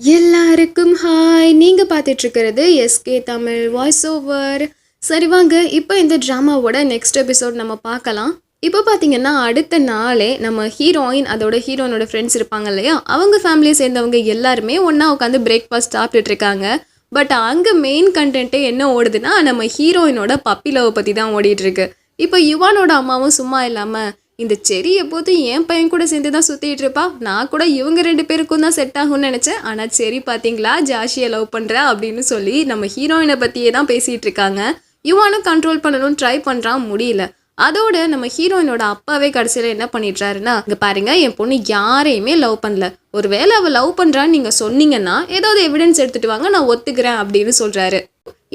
எல்லாருக்கும் ஹாய் நீங்கள் பார்த்துட்ருக்கிறது S K Tamil voice over சரி வாங்க இப்போ இந்த ட்ராமாவோட நெக்ஸ்ட் எபிசோட் நம்ம பார்க்கலாம். இப்போ பார்த்தீங்கன்னா அடுத்த நாளே நம்ம ஹீரோயின் அதோட ஹீரோயினோட ஃப்ரெண்ட்ஸ் இருப்பாங்க இல்லையா? அவங்க ஃபேமிலியை சேர்ந்தவங்க எல்லாருமே ஒன்றா உட்காந்து பிரேக்ஃபாஸ்ட் சாப்பிட்டுட்டு இருக்காங்க பட் அங்கே மெயின் கண்டென்ட்டே என்ன ஓடுதுன்னா நம்ம ஹீரோயினோட பப்பி லவ் பற்றி தான் ஓடிட்டுருக்கு இப்போ யுவானோட அம்மாவும் சும்மா இல்லாமல் இந்த செரி எப்போதும் என் பையன் கூட சேர்ந்து தான் சுற்றிட்டு இருப்பா. நான் கூட இவங்க ரெண்டு பேருக்கும் தான் செட் ஆகும்னு நினச்சேன். ஆனால் சரி பார்த்தீங்களா ஜாஷியை லவ் பண்ணுற அப்படின்னு சொல்லி நம்ம ஹீரோயினை பற்றியே தான் பேசிகிட்டு இருக்காங்க. யுவானும் கண்ட்ரோல் பண்ணணும்னு ட்ரை பண்ணுறான் முடியல. அதோட நம்ம ஹீரோயினோட அப்பாவே கடைசியில் என்ன பண்ணிடுறாருன்னா இங்கே பாருங்க என் பொண்ணு யாரையுமே லவ் பண்ணல. ஒருவேளை அவள் லவ் பண்ணுறான்னு நீங்கள் சொன்னீங்கன்னா ஏதாவது எவிடன்ஸ் எடுத்துட்டு வாங்க நான் ஒத்துக்கிறேன் அப்படின்னு சொல்கிறாரு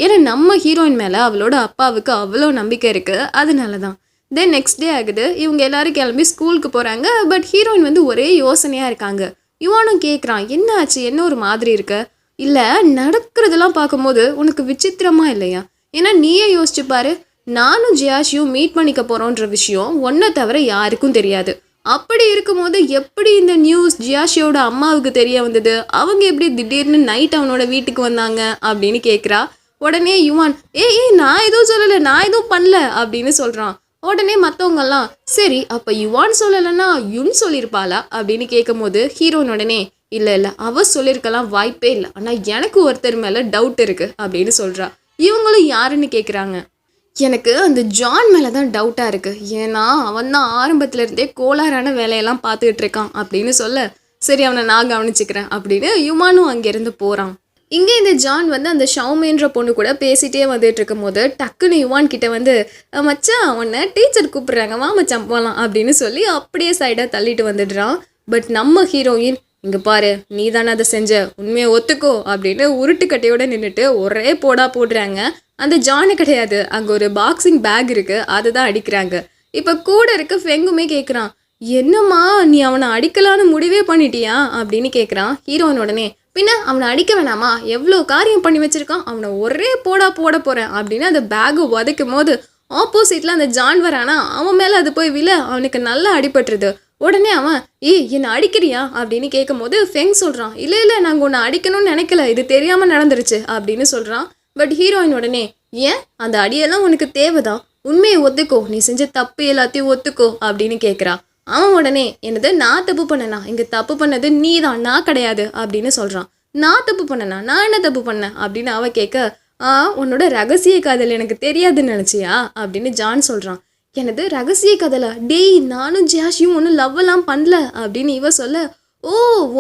ஏன்னா நம்ம ஹீரோயின் மேலே அவளோட அப்பாவுக்கு அவ்வளோ நம்பிக்கை இருக்குது அதனால தான் தென் நெக்ஸ்ட் டே ஆகுது. இவங்க எல்லோரும் கிளம்பி ஸ்கூலுக்கு போகிறாங்க பட் ஹீரோயின் வந்து ஒரே யோசனையாக இருக்காங்க. யுவானும் கேட்குறான் என்ன ஆச்சு? என்ன ஒரு மாதிரி இருக்க? இல்லை நடக்கிறதெல்லாம் பார்க்கும்போது உனக்கு விசித்திரமா இல்லையா? ஏன்னா நீயே யோசிச்சு பாரு நானும் ஜியாஷியும் மீட் பண்ணிக்க போகிறோன்ற விஷயம் ஒன்றை தவிர யாருக்கும் தெரியாது. அப்படி இருக்கும்போது எப்படி இந்த நியூஸ் ஜியாஷியோட அம்மாவுக்கு தெரிய வந்தது? அவங்க எப்படி திடீர்னு நைட் அவனோட வீட்டுக்கு வந்தாங்க? அப்படின்னு கேட்குறா உடனே யுவான் ஏய் ஏய் நான் எதுவும் சொல்லலை நான் எதுவும் பண்ணல அப்படின்னு சொல்கிறான் உடனே மற்றவங்கெல்லாம் சரி அப்போ யுவான் சொல்லலைன்னா யுன் சொல்லியிருப்பாளா அப்படின்னு கேட்கும்போது ஹீரோன் உடனே இல்லை இல்லை அவ சொல்லியிருக்கலாம் வாய்ப்பே இல்லை. ஆனால் எனக்கு ஒருத்தர் மேலே டவுட் இருக்குது அப்படின்னு சொல்கிறா இவங்களும் யாருன்னு கேட்குறாங்க எனக்கு அந்த ஜான் மேலே தான் டவுட்டாக இருக்குது ஏன்னா அவன் தான் ஆரம்பத்துலேருந்தே கோளாறான வேலையெல்லாம் பார்த்துக்கிட்டு இருக்கான் அப்படின்னு சொல்ல சரி அவனை நான் கவனிச்சுக்கிறேன் அப்படின்னு யுமானும் அங்கேருந்து போகிறான் இங்கே இந்த ஜான் வந்து அந்த ஷவுமேன்ற பொண்ணு கூட பேசிகிட்டே வந்துட்டு இருக்கும்போது டக்குன்னு யுவான் கிட்ட வந்து மச்சான் உன்னை டீச்சர் கூப்பிட்றாங்க. வா மச்சான் போகலாம் அப்படின்னு சொல்லி அப்படியே சைடாக தள்ளிட்டு வந்துடுறான். பட் நம்ம ஹீரோயின் இங்கே பாரு நீ தானே அதை செஞ்ச. உண்மையை ஒத்துக்கோ. அப்படின்னு உருட்டுக்கட்டையோட நின்றுட்டு ஒரே போடா போடுறாங்க. அந்த ஜானு கிடையாது. அங்கே ஒரு பாக்ஸிங் பேக் இருக்குது அதை தான் அடிக்கிறாங்க. இப்போ கூட இருக்க ஃபெங்குமே கேட்குறான் என்னம்மா நீ அவனை அடிக்கலான்னு முடிவே பண்ணிட்டியா? அப்படின்னு கேட்குறான் ஹீரோயின் உடனே பின்ன அவனை அடிக்க வேணாமா? எவ்வளோ காரியம் பண்ணி வச்சிருக்கான்? அவனை ஒரே போடா போட போகிறேன் அப்படின்னு அந்த பேகு உதைக்கும் போது ஆப்போசிட்டில் அந்த ஜான் வரானா? அவன் மேலே அது போய் விழ அவனுக்கு நல்லா அடிபட்டுருது. உடனே அவன் ஏய் என்னை அடிக்கிறியா? அப்படின்னு கேட்கும் போது ஃபெங் சொல்கிறான் இல்லை இல்லை நாங்கள் உன்னை அடிக்கணும்னு நினைக்கல. இது தெரியாமல் நடந்துருச்சு அப்படின்னு சொல்கிறான் பட் ஹீரோயின் உடனே ஏன்? அந்த அடியெல்லாம் உனக்கு தேவைதான். உண்மையை ஒத்துக்கோ. நீ செஞ்ச தப்பு எல்லாத்தையும் ஒத்துக்கோ அப்படின்னு கேட்குறா அவன் உடனே என்னது நான் தப்பு பண்ணனா? இங்கே தப்பு பண்ணது நீ தான் நான் கிடையாது அப்படின்னு சொல்கிறான் நான் தப்பு பண்ணனா? நான் என்ன தப்பு பண்ணேன்? அப்படின்னு அவன் கேட்க ஆ உன்னோட ரகசிய காதல் எனக்கு தெரியாதுன்னு நினச்சியா? அப்படின்னு ஜான் சொல்கிறான் எனது ரகசிய கதலா? டேய் நானும் ஜாஷியும் ஒன்றும் லவ்வெல்லாம் பண்ணல அப்படின்னு இவ சொல்ல ஓ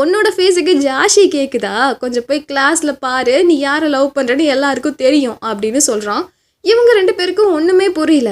உன்னோட ஃபேஸுக்கு ஜாஷி கேட்குதா கொஞ்சம் போய் கிளாஸில் பாரு நீ யாரை லவ் பண்ணுறேன்னு எல்லாருக்கும் தெரியும் அப்படின்னு சொல்கிறான் இவங்க ரெண்டு பேருக்கும் ஒன்றுமே புரியல.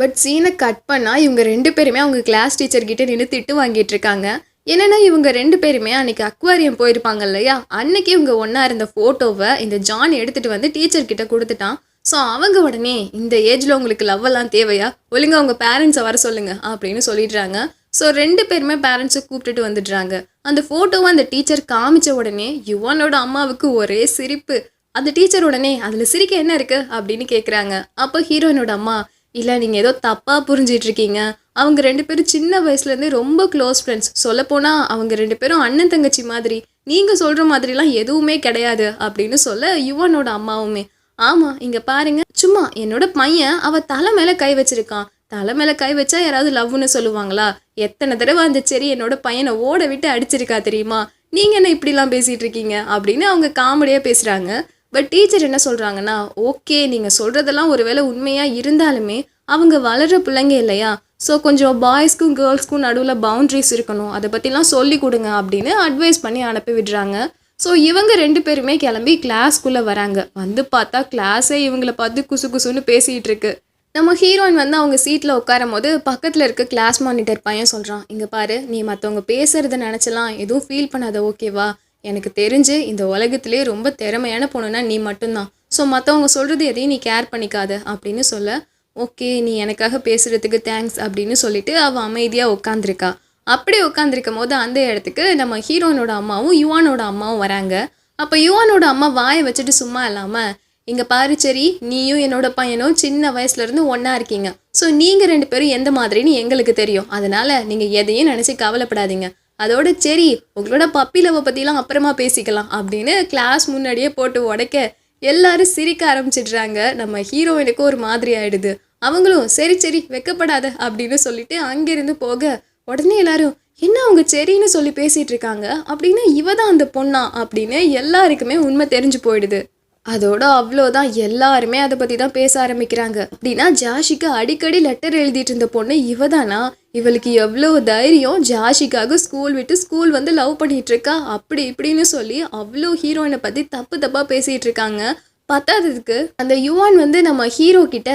பட் சீனை கட் பண்ணால் இவங்க ரெண்டு பேருமே அவங்க கிளாஸ் டீச்சர்கிட்ட நின்று திட்டு வாங்கிட்டு இருக்காங்க. என்னென்னா இவங்க ரெண்டு பேருமே அன்னைக்கு அக்வாரியம் போயிருப்பாங்க இல்லையா? அன்னைக்கு இவங்க ஒன்றா இருந்த ஃபோட்டோவை இந்த ஜான் எடுத்துகிட்டு வந்து டீச்சர்கிட்ட கொடுத்துட்டான். ஸோ அவங்க உடனே இந்த ஏஜில் உங்களுக்கு லவ்வெல்லாம் தேவையா? ஒழுங்கா அவங்க பேரண்ட்ஸை வர சொல்லுங்கள் அப்படின்னு சொல்லிடுறாங்க. ஸோ ரெண்டு பேருமே பேரண்ட்ஸை கூப்பிட்டுட்டு வந்துடுறாங்க. அந்த ஃபோட்டோவை அந்த டீச்சர் காமிச்ச உடனே யுவனோட அம்மாவுக்கு ஒரே சிரிப்பு. அந்த டீச்சர் உடனே அதில் சிரிக்க என்ன இருக்குது அப்படின்னு கேட்குறாங்க அப்போ ஹீரோயினோட அம்மா இல்லை நீங்கள் ஏதோ தப்பாக புரிஞ்சிட்டு இருக்கீங்க அவங்க ரெண்டு பேரும் சின்ன வயசுலேருந்தே ரொம்ப க்ளோஸ் ஃப்ரெண்ட்ஸ் சொல்லப்போனால் அவங்க ரெண்டு பேரும் அண்ணன் தங்கச்சி மாதிரி. நீங்கள் சொல்கிற மாதிரிலாம் எதுவுமே கிடையாது அப்படின்னு சொல்ல யுவனோட அம்மாவுமே. ஆமாம் இங்கே பாருங்க. சும்மா என்னோட பையன் அவள் தலை மேலே கை வச்சிருக்கான். தலை மேலே கை வச்சா யாராவது லவ்னு சொல்லுவாங்களா? எத்தனை தடவை அந்த செடி என்னோட பையனை ஓட விட்டு அடிச்சிருக்கா தெரியுமா? நீங்கள் என்ன இப்படிலாம் பேசிகிட்டு இருக்கீங்க அப்படின்னு அவங்க காமெடியாக பேசுகிறாங்க பட் டீச்சர் என்ன சொல்கிறாங்கன்னா ஓகே நீங்கள் சொல்கிறதெல்லாம் ஒருவேளை உண்மையாக இருந்தாலுமே அவங்க வளர்கிற பிள்ளைங்க இல்லையா? ஸோ கொஞ்சம் பாய்ஸ்க்கும் கேர்ள்ஸ்க்கும் நடுவில் பவுண்ட்ரிஸ் இருக்கணும். அதை பற்றிலாம் சொல்லி கொடுங்க அப்படின்னு அட்வைஸ் பண்ணி அனுப்பி விடுறாங்க. ஸோ இவங்க ரெண்டு பேருமே கிளம்பி கிளாஸ்க்குள்ளே வராங்க. வந்து பார்த்தா கிளாஸே இவங்கள பார்த்து குசு குசுன்னு பேசிகிட்டு இருக்கு. நம்ம ஹீரோயின் வந்து அவங்க சீட்டில் உட்காரும் போது பக்கத்தில் இருக்க கிளாஸ் மானிட்டர் பையன் சொல்கிறான் இங்கே பாரு நீ மற்றவங்க பேசுகிறத நினச்சலாம் எதுவும் ஃபீல் பண்ணாத ஓகேவா எனக்கு தெரிஞ்சு இந்த உலகத்திலே ரொம்ப திறமையான பொண்ணுனா நீ மட்டும்தான். ஸோ மற்றவங்க சொல்கிறது எதையும் நீ கேர் பண்ணிக்காத அப்படின்னு சொல்ல ஓகே நீ எனக்காக பேசுகிறதுக்கு தேங்க்ஸ் அப்படின்னு சொல்லிட்டு அவள் அமைதியாக உட்காந்துருக்கா அப்படி உட்காந்துருக்கும் போது அந்த இடத்துக்கு நம்ம ஹீரோனோட அம்மாவும் யுவானோட அம்மாவும் வராங்க. அப்போ யுவானோட அம்மா வாயை வச்சுட்டு சும்மா இல்லாமல் இங்கே பாரு சரி நீயும் என்னோட பையனும் சின்ன வயசுலேருந்து ஒன்றா இருக்கீங்க. ஸோ நீங்கள் ரெண்டு பேரும் எந்த மாதிரின்னு எங்களுக்கு தெரியும். அதனால் நீங்கள் எதையும் நினச்சி கவலைப்படாதீங்க. அதோட சரி உங்களோட பப்பி லவ் பற்றிலாம் அப்புறமா பேசிக்கலாம் அப்படின்னு கிளாஸ் முன்னாடியே போட்டு உடைக்க எல்லாரும் சிரிக்க ஆரம்பிச்சிடுறாங்க. நம்ம ஹீரோயினுக்கு ஒரு மாதிரி ஆயிடுது. அவங்களும் சரி சரி வெக்கப்படாத அப்படின்னு சொல்லிட்டு அங்கேருந்து போக உடனே எல்லாரும் என்ன அவங்க சரின்னு சொல்லி பேசிட்டு இருக்காங்க? அப்படின்னு இவ தான் அந்த பொண்ணா? அப்படின்னு எல்லாருக்குமே உண்மை தெரிஞ்சு போயிடுது. அதோட அவ்வளோதான். எல்லாருமே அதை பற்றி தான் பேச ஆரம்பிக்கிறாங்க. அப்படின்னா ஜாஷிக்கு அடிக்கடி லெட்டர் எழுதிட்டு இருந்த பொண்ணு இவ தானா? இவளுக்கு எவ்வளோ தைரியம் ஜாஷிக்காக ஸ்கூல் விட்டு ஸ்கூல் வந்து லவ் பண்ணிகிட்ருக்கா இருக்கா? அப்படி இப்படின்னு சொல்லி அவ்வளோ ஹீரோயினை பற்றி தப்பு தப்பாக பேசிகிட்டு இருக்காங்க. பத்தாததுக்கு அந்த யுவான் வந்து நம்ம ஹீரோ கிட்ட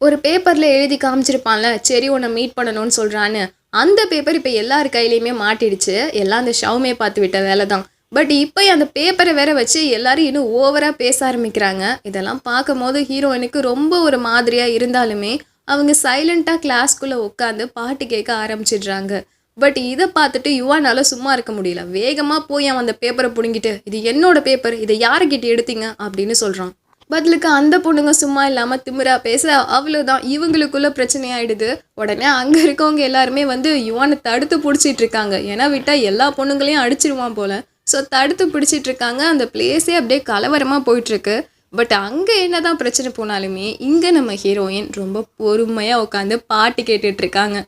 ஒரு பேப்பரில் எழுதி காமிச்சிருப்பான்ல சரி உன்னை மீட் பண்ணணும்னு சொல்கிறான்னு அந்த பேப்பர் இப்போ எல்லார் கையிலையுமே மாட்டிடுச்சு. எல்லாம் அந்த ஷவுமே பார்த்து விட்ட வேலை தான். பட் இப்போ அந்த பேப்பரை வேற வச்சு எல்லாரும் இன்னும் ஓவராக பேச ஆரம்பிக்கிறாங்க. இதெல்லாம் பார்க்கும் போது ஹீரோயினுக்கு ரொம்ப ஒரு மாதிரியாக இருந்தாலுமே அவங்க சைலண்ட்டாக கிளாஸ்க்குள்ளே உட்காந்து பாட்டு கேட்க ஆரம்பிச்சிடுறாங்க. பட் இதை பார்த்துட்டு யுவானால சும்மா இருக்க முடியல. வேகமாக போய் அவன் அந்த பேப்பரை பிடுங்கிட்டு இது என்னோட பேப்பர் இதை யாருக்கிட்ட எடுத்தீங்க? அப்படின்னு சொல்கிறான் பதிலுக்கு அந்த பொண்ணுங்க சும்மா இல்லாமல் திமிரா பேச அவ்வளோதான் இவங்களுக்குள்ள பிரச்சனை ஆகிடுது உடனே அங்கே இருக்கவங்க எல்லாருமே வந்து யுவானை தடுத்து பிடிச்சிட்டு இருக்காங்க. ஏன்னா விட்டால் எல்லா பொண்ணுங்களையும் அடிச்சிருவான் போல. ஸோ தடுத்து பிடிச்சிட்டு இருக்காங்க. அந்த பிளேஸே அப்படியே கலவரமாக போயிட்டுருக்கு பட் அங்கே என்ன தான் பிரச்சனை போனாலுமே இங்கே நம்ம ஹீரோயின் ரொம்ப பொறுமையாக உட்காந்து பாட்டு கேட்டுட்ருக்காங்க.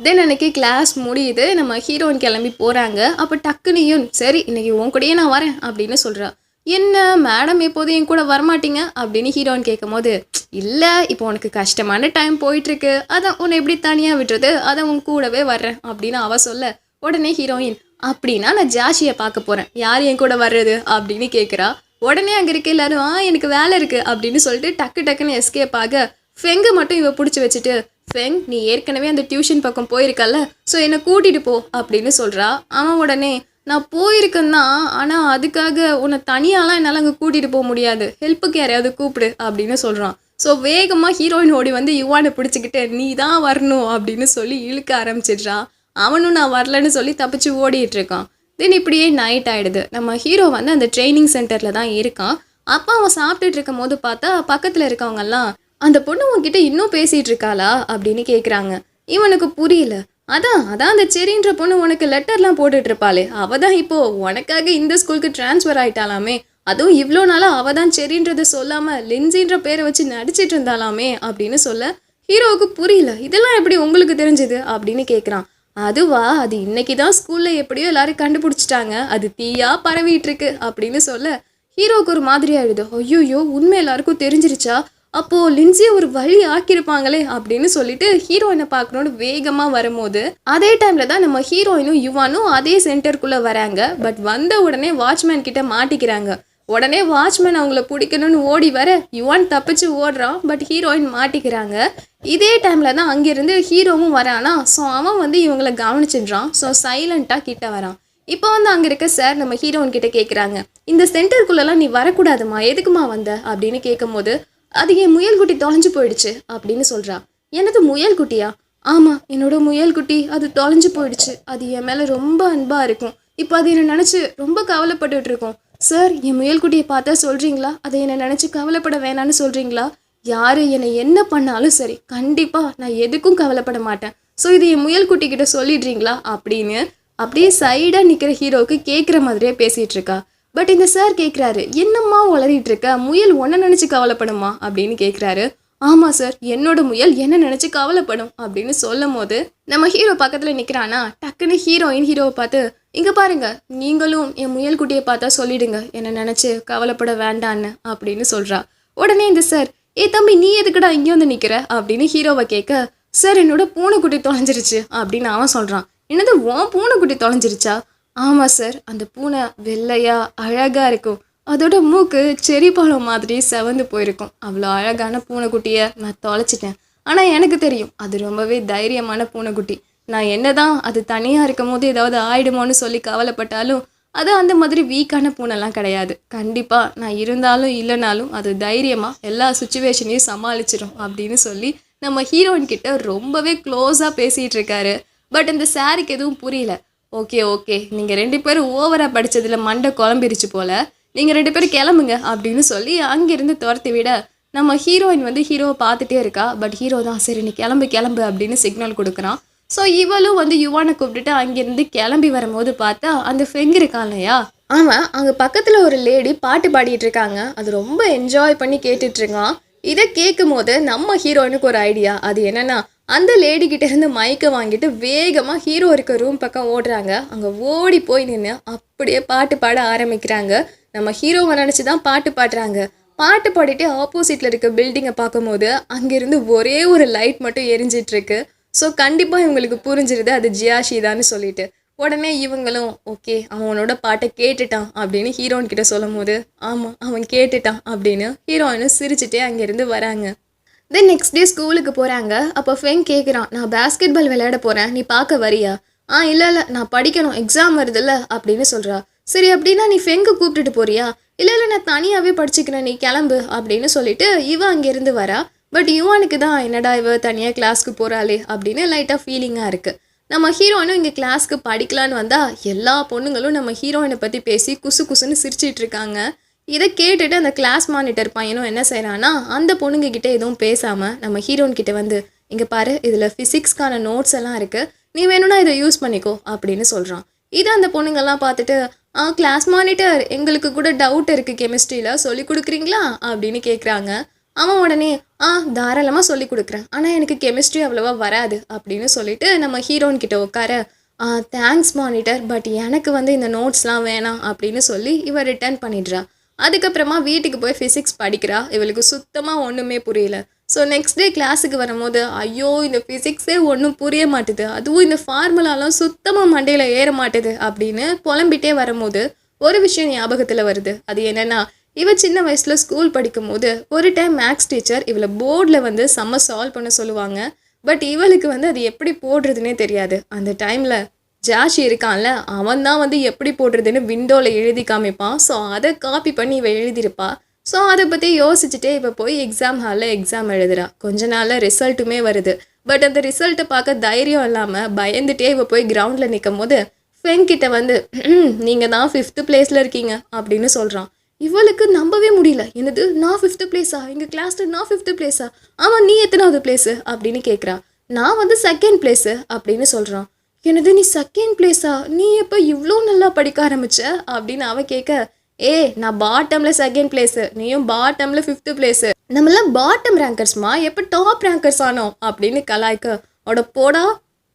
தென் அன்னைக்கு கிளாஸ் முடியுது நம்ம ஹீரோயின் கிளம்பி போகிறாங்க அப்போ டக்குனியும் சரி இன்னைக்கு உன் கூடயே நான் வரேன் அப்படின்னு சொல்கிறா என்ன மேடம் எப்போதும் என் கூட வரமாட்டீங்க? அப்படின்னு ஹீரோயின் கேட்கும் போது இல்லை இப்போ உனக்கு கஷ்டமான டைம் போயிட்டுருக்கு அதான் உன்னை எப்படி தனியாக விட்டுறது. அதான் உன் கூடவே வர்றேன் அப்படின்னு அவ சொல்ல. உடனே ஹீரோயின் அப்படின்னா நான் ஜாஷியை பார்க்க போகிறேன் யார் என் கூட வர்றது? அப்படின்னு கேட்குறா உடனே அங்கே இருக்க எல்லாரும் ஆ எனக்கு வேலை இருக்குது அப்படின்னு சொல்லிட்டு டக்கு டக்குன்னு எஸ்கேப் ஆக ஃபெங்கை மட்டும் இவ பிடிச்சி வச்சுட்டு ஃபெங் நீ ஏற்கனவே அந்த டியூஷன் பக்கம் போயிருக்கல்ல ஸோ என்னை கூட்டிகிட்டு போ அப்படின்னு சொல்கிறா அவன் உடனே நான் போயிருக்கேன் தான் ஆனால் அதுக்காக உன்னை தனியாலாம் என்னால் அங்கே கூட்டிகிட்டு போக முடியாது. ஹெல்ப்புக்கு யாரையாவது கூப்பிடு அப்படின்னு சொல்கிறான் ஸோ வேகமாக ஹீரோயின் ஓடி வந்து யுவானை பிடிச்சிக்கிட்டு நீ தான் வரணும் அப்படின்னு சொல்லி இழுக்க ஆரம்பிச்சிடுறா. அவனும் நான் வரலன்னு சொல்லி தப்பிச்சு ஓடிட்டு இருக்கான். தென் இப்படியே நைட் ஆகிடுது நம்ம ஹீரோ வந்து அந்த ட்ரைனிங் சென்டரில் தான் இருக்கான். அப்போ அவன் சாப்பிட்டுட்டு இருக்கும் போது பார்த்தா பக்கத்தில் இருக்கவங்கெல்லாம் அந்த பொண்ணு உங்ககிட்ட இன்னும் பேசிகிட்டு இருக்காளா? அப்படின்னு கேட்குறாங்க இவனுக்கு புரியல. அதான் அதான் அந்த செரின்ற பொண்ணு உனக்கு லெட்டர்லாம் போட்டுட்டு இருப்பாளே. அவ தான் இப்போ உனக்காக இந்த ஸ்கூலுக்கு ட்ரான்ஸ்ஃபர் ஆயிட்டாலாமே. அதுவும் இவ்வளோ நாளாக அவ தான் செரின்றதை சொல்லாமல் லின்சின்ற பேரை வச்சு நடிச்சிட்டு இருந்தாலாமே அப்படின்னு சொல்ல ஹீரோவுக்கு புரியல. இதெல்லாம் எப்படி உங்களுக்கு தெரிஞ்சது? அப்படின்னு கேட்குறான் அதுவா அது இன்னைக்கு தான் ஸ்கூலில் எப்படியோ எல்லாரும் கண்டுபிடிச்சிட்டாங்க. அது தீயா பரவிட்டு இருக்கு அப்படின்னு சொல்ல ஹீரோவுக்கு ஒரு மாதிரி ஆயிடுது. ஐயோயோ உண்மை எல்லாருக்கும் தெரிஞ்சிருச்சா? அப்போ லின்சியை ஒரு வழி ஆக்கியிருப்பாங்களே அப்படின்னு சொல்லிட்டு ஹீரோயினை பார்க்கணும்னு வேகமாக வரும்போது அதே டைமில் தான் நம்ம ஹீரோயினும் யுவானும் அதே சென்டருக்குள்ளே வராங்க. பட் வந்த உடனே வாட்ச்மேன் கிட்ட மாட்டிக்கிறாங்க. உடனே வாட்ச்மேன் அவங்கள பிடிக்கணும்னு ஓடி வர யுவான் தப்பிச்சு ஓடுறான் பட் ஹீரோயின் மாட்டிக்கிறாங்க. இதே டைமில் தான் அங்கேருந்து ஹீரோவும் வரானா ஸோ அவன் வந்து இவங்கள கவனிச்சிடுறான் ஸோ சைலண்ட்டாக கிட்ட வரான். இப்போ வந்து அங்கே இருக்க சார் நம்ம ஹீரோயின் கிட்ட கேட்குறாங்க இந்த சென்டருக்குள்ளெல்லாம் நீ வரக்கூடாதுமா எதுக்குமா வந்த? அப்படின்னு கேட்கும்போது அது என் முயல்குட்டி தொலைஞ்சு போயிடுச்சு அப்படின்னு சொல்கிறான் எனது முயல்குட்டியா? ஆமாம் என்னோட முயல்குட்டி அது தொலைஞ்சு போயிடுச்சு. அது என் மேலே ரொம்ப அன்பாக இருக்கும். இப்போ அது என்னை நினச்சி ரொம்ப கவலைப்பட்டுட்ருக்கோம் சார் என் முயல்குட்டியை பார்த்தா சொல்கிறீங்களா அதை என்னை நினச்சி கவலைப்பட வேணான்னு சொல்கிறீங்களா யார் என்னை என்ன பண்ணாலும் சரி கண்டிப்பாக நான் எதுக்கும் கவலைப்பட மாட்டேன். ஸோ இது என் முயல்குட்டி கிட்ட சொல்லிடுறீங்களா அப்படின்னு அப்படியே சைடாக நிற்கிற ஹீரோவுக்கு கேட்குற மாதிரியே பேசிகிட்டு இருக்கா. பட் இந்த சார் கேட்குறாரு என்னம்மா உளறிட்டு இருக்க? முயல் ஒன்றை நினச்சி கவலைப்படுமா? அப்படின்னு கேட்குறாரு ஆமாம் சார் என்னோட முயல் என்ன நினச்சி கவலைப்படும். அப்படின்னு சொல்லும் போது நம்ம ஹீரோ பக்கத்தில் நிற்கிறானா டக்குன்னு ஹீரோயின் ஹீரோவை பார்த்து இங்கே பாருங்க நீங்களும் என் முயல் குட்டியை பார்த்தா சொல்லிடுங்க என்னை நினச்சி கவலைப்பட வேண்டான்னு அப்படின்னு சொல்கிறா உடனே இந்த சார் ஏ தம்பி நீ எதுக்குடா இங்கே வந்து நிற்கிற அப்படின்னு ஹீரோவை கேட்க சார் என்னோட பூனைக்குட்டி தொலைஞ்சிருச்சு அப்படின்னு அவன் சொல்கிறான் என்னது உன் பூனைக்குட்டி தொலைஞ்சிருச்சா? ஆமாம் சார் அந்த பூனை வெள்ளையா அழகாக இருக்கும். அதோட மூக்கு செரி பழம் மாதிரி செவந்து போயிருக்கும். அவ்வளோ அழகான பூனைக்குட்டியை நான் தொலைச்சிட்டேன். ஆனால் எனக்கு தெரியும் அது ரொம்பவே தைரியமான பூனைக்குட்டி நான் என்னதான் அது தனியாக இருக்கும் போது ஏதாவது ஆயிடுமோன்னு சொல்லி கவலைப்பட்டாலும் அது அந்த மாதிரி வீக்கான பூனைலாம் கிடையாது. கண்டிப்பாக நான் இருந்தாலும் இல்லைனாலும் அது தைரியமாக எல்லா சுச்சுவேஷனையும் சமாளிச்சிடும் அப்படின்னு சொல்லி நம்ம ஹீரோயின் கிட்ட ரொம்பவே க்ளோஸாக பேசிகிட்டு இருக்காரு. பட் இந்த சாருக்கு எதுவும் புரியல. ஓகே ஓகே நீங்கள் ரெண்டு பேரும் ஓவராக படித்ததில் மண்டை குழம்பிருச்சு போல். நீங்கள் ரெண்டு பேரும் கிளம்புங்க அப்படின்னு சொல்லி அங்கேருந்து துரத்தி விட நம்ம ஹீரோயின் வந்து ஹீரோவை பார்த்துட்டே இருக்கா. பட் ஹீரோ தான் சரி நீ கிளம்பு கிளம்பு அப்படின்னு சிக்னல் கொடுக்குறான். ஸோ இவளும் வந்து யுவானை கூப்பிட்டுட்டு அங்கேருந்து கிளம்பி வரும்போது பார்த்தா அந்த ஃபெங் இருக்கான் இல்லையா? அவன் அங்கே பக்கத்தில் ஒரு லேடி பாட்டு பாடிட்டு இருக்காங்க. அது ரொம்ப என்ஜாய் பண்ணி கேட்டுட்ருக்கான் இதை கேட்கும் போது நம்ம ஹீரோனுக்கு ஒரு ஐடியா அது என்னன்னா அந்த லேடி கிட்டேருந்து மைக்கை வாங்கிட்டு வேகமாக ஹீரோ இருக்க ரூம் பக்கம் ஓடுறாங்க. அங்கே ஓடி போய் நின்று அப்படியே பாட்டு பாட ஆரம்பிக்கிறாங்க. நம்ம ஹீரோவை நினச்சி தான் பாட்டு பாடுறாங்க. பாட்டு பாடிட்டு ஆப்போசிட்டில் இருக்க பில்டிங்கை பார்க்கும்போது அங்கேருந்து ஒரே ஒரு லைட் மட்டும் எரிஞ்சிட்ருக்கு ஸோ கண்டிப்பாக இவங்களுக்கு புரிஞ்சிருது அது ஜியாஷி தான்னு சொல்லிட்டு. உடனே இவங்களும் ஓகே அவனோட பாட்டை கேட்டுட்டான் அப்படின்னு ஹீரோயின் கிட்ட சொல்லும் போது ஆமாம் அவன் கேட்டுட்டான் அப்படின்னு ஹீரோயினும் சிரிச்சுட்டே அங்கேருந்து வராங்க. தென் நெக்ஸ்ட் டே ஸ்கூலுக்கு போகிறாங்க அப்போ ஃபெங் கேட்குறான் நான் பேஸ்கெட் பால் விளையாட போகிறேன் நீ பார்க்க வரியா? ஆ இல்லை இல்லை நான் படிக்கணும் எக்ஸாம் வருதுல்ல அப்படின்னு சொல்கிறா சரி அப்படின்னா நீ ஃபெங்கு கூப்பிட்டுட்டு போறியா? இல்லை இல்லை நான் தனியாகவே படிச்சுக்கிறேன் நீ கிளம்பு அப்படின்னு சொல்லிட்டு இவன் அங்கேருந்து வரா. பட் யுவானுக்கு தான் என்னடா இவ தனியாக கிளாஸ்க்கு போகிறாளே அப்படின்னு லைட்டாக ஃபீலிங்காக இருக்குது நம்ம ஹீரோயினும் இங்கே கிளாஸ்க்கு படிக்கலான்னு வந்தால் எல்லா பொண்ணுங்களும் நம்ம ஹீரோயினை பற்றி பேசி குசு குசுன்னு சிரிச்சிட்டு இருக்காங்க. இதை கேட்டுட்டு அந்த கிளாஸ் மானிட்டர் பையனும் என்ன செய்கிறான்னா அந்த பொண்ணுங்ககிட்ட எதுவும் பேசாமல் நம்ம ஹீரோயின்கிட்ட வந்து இங்கே பாரு இதில் ஃபிசிக்ஸ்க்கான நோட்ஸ் எல்லாம் இருக்குது நீ வேணும்னா இதை யூஸ் பண்ணிக்கோ அப்படின்னு சொல்கிறான் இதை அந்த பொண்ணுங்கெல்லாம் பார்த்துட்டு ஆ கிளாஸ் மானிட்டர் எங்களுக்கு கூட டவுட் இருக்குது கெமிஸ்ட்ரியில் சொல்லி கொடுக்குறீங்களா? அப்படின்னு கேட்குறாங்க அவன் உடனே ஆ தாராளமாக சொல்லி கொடுக்குறேன். ஆனால் எனக்கு கெமிஸ்ட்ரி அவ்வளோவா வராது அப்படின்னு சொல்லிட்டு நம்ம ஹீரோயின் கிட்ட உட்கார ஆ தேங்க்ஸ் மானிட்டர் பட் எனக்கு வந்து இந்த நோட்ஸ்லாம் வேணாம் அப்படின்னு சொல்லி இவள் ரிட்டர்ன் பண்ணிடுறா. அதுக்கப்புறமா வீட்டுக்கு போய் ஃபிசிக்ஸ் படிக்கிறா. இவளுக்கு சுத்தமாக ஒன்றுமே புரியல. ஸோ நெக்ஸ்ட் டே கிளாஸுக்கு வரும்போது ஐயோ இந்த ஃபிசிக்ஸே ஒன்றும் புரிய மாட்டுது. அதுவும் இந்த ஃபார்முலாலாம் சுத்தமாக மண்டையில் ஏற மாட்டுது அப்படின்னு புலம்பிட்டே வரும்போது ஒரு விஷயம் ஞாபகத்தில் வருது. அது என்னென்னா இவ சின்ன வயசில் ஸ்கூல் படிக்கும்போது ஒரு டைம் மேக்ஸ் டீச்சர் இவளை போர்டில் வந்து செம்ம சால்வ் பண்ண சொல்லுவாங்க. பட் இவளுக்கு வந்து அது எப்படி போடுறதுனே தெரியாது. அந்த டைமில் ஜாஷி இருக்கான்ல அவன் தான் வந்து எப்படி போடுறதுன்னு விண்டோவில் எழுதி காமிப்பான். ஸோ அதை காப்பி பண்ணி இவள் எழுதியிருப்பா. ஸோ அதை பற்றி யோசிச்சுட்டே இப்போ போய் எக்ஸாம் ஹாலில் எக்ஸாம் எழுதுறா. கொஞ்ச நாளில் ரிசல்ட்டுமே வருது. பட் அந்த ரிசல்ட்டை பார்க்க தைரியம் இல்லாமல் பயந்துட்டே இவ போய் கிரவுண்டில் நிற்கும் போது ஃபெங்கிட்ட வந்து நீங்கள் தான் ஃபிஃப்த்து பிளேஸில் இருக்கீங்க அப்படின்னு சொல்கிறான் இவளுக்கு நம்பவே முடியல. என்னது நான் ஃபிஃப்த்து பிளேஸா எங்கள் கிளாஸில் நான் ஃபிஃப்த்து பிளேஸா ஆமாம் நீ எத்தனாவது பிளேஸு அப்படின்னு கேட்குறா நான் வந்து செகண்ட் பிளேஸு அப்படின்னு சொல்கிறான் எனது நீ செகண்ட் பிளேஸா நீ எப்போ இவ்வளோ நல்லா படிக்க ஆரம்பிச்ச? அப்படின்னு அவ கேட்க ஏ நான் பாட்டமில் செகண்ட் பிளேஸு நீயும் பாட்டமில் ஃபிஃப்த்து பிளேஸு நம்மளாம் பாட்டம் ரேங்கர்ஸ்மா எப்போ டாப் ரேங்கர்ஸ் ஆனோம் அப்படின்னு கலாய்க்க அட போடா.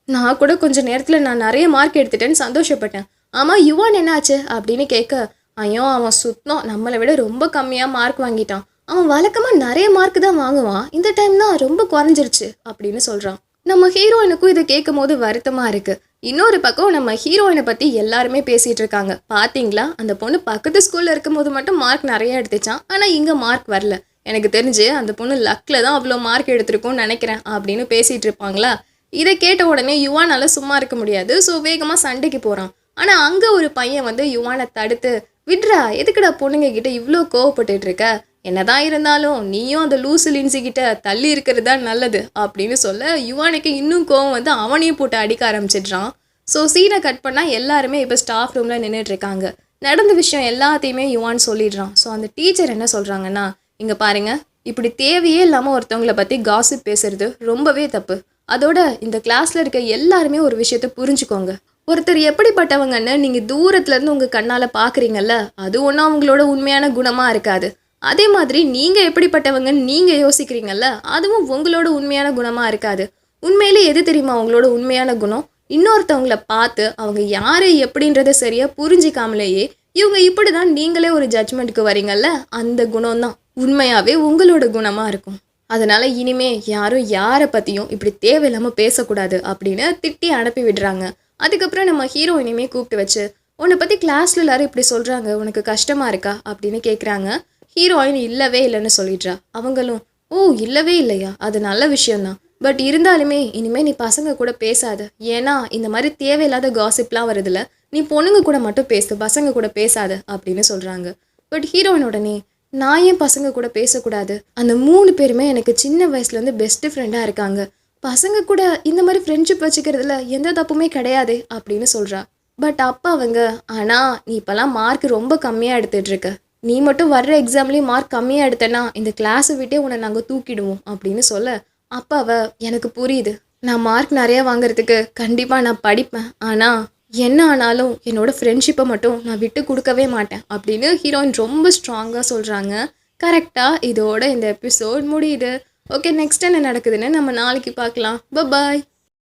நான் கூட கொஞ்சம் நேரத்தில் நான் நிறைய மார்க் எடுத்துட்டேன்னு சந்தோஷப்பட்டேன். ஆமாம் யுவான் என்னாச்சு அப்படின்னு கேட்க ஐயோ அவன் சுத்தம். நம்மளை விட ரொம்ப கம்மியாக மார்க் வாங்கிட்டான். அவன் வழக்கமாக நிறைய மார்க் தான் வாங்குவான். இந்த டைம் தான் ரொம்ப குறைஞ்சிருச்சு அப்படின்னு சொல்கிறான் நம்ம ஹீரோயினுக்கும் இதை கேட்கும் போது வருத்தமாக இருக்கு. இன்னொரு பக்கம் நம்ம ஹீரோயினை பற்றி எல்லாருமே பேசிகிட்டு இருக்காங்க. பார்த்தீங்களா அந்த பொண்ணு பக்கத்து ஸ்கூலில் இருக்கும்போது மட்டும் மார்க் நிறைய எடுத்துச்சான் ஆனால் இங்கே மார்க் வரல. எனக்கு தெரிஞ்சு அந்த பொண்ணு லக்கில் தான் அவ்வளோ மார்க் எடுத்திருக்கும்னு நினைக்கிறேன் அப்படின்னு பேசிகிட்டு இருப்பாங்களா? இதை கேட்ட உடனே யுவானால சும்மா இருக்க முடியாது. ஸோ வேகமாக சண்டைக்கு போகிறான் ஆனால் அங்கே ஒரு பையன் வந்து யுவானை தடுத்து விட்ரா எதுக்குடா பொண்ணுங்க கிட்ட இவ்வளோ கோவப்பட்டுட்டு இருக்க என்னதான் இருந்தாலும் நீயும் அந்த லூசு லின்சி கிட்ட தள்ளி இருக்கிறது தான் நல்லது அப்படின்னு சொல்ல யுவானுக்கு இன்னும் கோவம் வந்து அவனையும் போட்டு அடிக்க ஆரம்பிச்சிடுறான். ஸோ சீனை கட் பண்ணால் எல்லாருமே இப்போ ஸ்டாஃப் ரூமில் நின்றுட்டு இருக்காங்க நடந்த விஷயம் எல்லாத்தையுமே யுவான் சொல்லிடுறான். ஸோ அந்த டீச்சர் என்ன சொல்கிறாங்கன்னா இங்கே பாருங்கள் இப்படி தேவையே இல்லாமல் ஒருத்தவங்கள பற்றி காசிப் பேசுறது ரொம்பவே தப்பு. அதோட இந்த கிளாஸில் இருக்க எல்லாருமே ஒரு விஷயத்த புரிஞ்சுக்கோங்க. ஒருத்தர் எப்படிப்பட்டவங்கன்னு நீங்கள் தூரத்துலேருந்து உங்கள் கண்ணால் பார்க்குறீங்கல்ல அது ஒன்றும் அவங்களோட உண்மையான குணமாக இருக்காது. அதே மாதிரி நீங்கள் எப்படிப்பட்டவங்கன்னு நீங்கள் யோசிக்கிறீங்கல்ல அதுவும் உங்களோட உண்மையான குணமாக இருக்காது. உண்மையிலே எது தெரியுமா அவங்களோட உண்மையான குணம்? இன்னொருத்தவங்கள பார்த்து அவங்க யார் எப்படின்றத சரியாக புரிஞ்சிக்காமலேயே இவங்க இப்படி தான் நீங்களே ஒரு ஜட்ஜ்மெண்ட்டுக்கு வரீங்கல்ல அந்த குணம் தான் உண்மையாகவே உங்களோட குணமாக இருக்கும். அதனால் இனிமே யாரும் யாரை பற்றியும் இப்படி தேவையில்லாமல் பேசக்கூடாது அப்படின்னு திட்டி அனுப்பி விடுறாங்க. அதுக்கப்புறம் நம்ம ஹீரோ இனிமே கூப்பிட்டு வச்சு உன்னை பற்றி கிளாஸில் எல்லாரும் இப்படி சொல்கிறாங்க உனக்கு கஷ்டமாக இருக்கா? அப்படின்னு கேட்குறாங்க ஹீரோயின் இல்லவே இல்லைன்னு சொல்லிடுறா. அவங்களும் ஓ இல்லவே இல்லையா? அது நல்ல விஷயம்தான். பட் இருந்தாலுமே இனிமேல் நீ பசங்க கூட பேசாத. ஏன்னா இந்த மாதிரி தேவையில்லாத காசிப்லாம் வருதுல்ல நீ பொண்ணுங்க கூட மட்டும் பேசு பசங்க கூட பேசாத அப்படின்னு சொல்கிறாங்க பட் ஹீரோயின் உடனே நான் ஏன் பசங்க கூட பேசக்கூடாது? அந்த மூணு பேருமே எனக்கு சின்ன வயசுலேருந்து பெஸ்ட் ஃப்ரெண்டாக இருக்காங்க. பசங்க கூட இந்த மாதிரி ஃப்ரெண்ட்ஷிப் வச்சுக்கிறதுல எந்த தப்புமே கிடையாது அப்படின்னு சொல்கிறா பட் அப்பா அவங்க ஆனால் நீ இப்போல்லாம் மார்க் ரொம்ப கம்மியாக எடுத்துகிட்ருக்க நீ மட்டும் வர்ற எக்ஸாம்லேயும் மார்க் கம்மியாக எடுத்தேன்னா இந்த கிளாஸை விட்டே உன்னை நாங்கள் தூக்கிடுவோம் அப்படின்னு சொல்ல அப்பாவை எனக்கு புரியுது. நான் மார்க் நிறையா வாங்குறதுக்கு கண்டிப்பாக நான் படிப்பேன். ஆனால் என்ன ஆனாலும் என்னோட ஃப்ரெண்ட்ஷிப்பை மட்டும் நான் விட்டு கொடுக்கவே மாட்டேன் அப்படின்னு ஹீரோயின் ரொம்ப ஸ்ட்ராங்காக சொல்கிறாங்க கரெக்டாக இதோட இந்த எபிசோட் முடியுது. ஓகே நெக்ஸ்ட் என்ன நடக்குதுன்னு நம்ம நாளைக்கு பார்க்கலாம். பாய்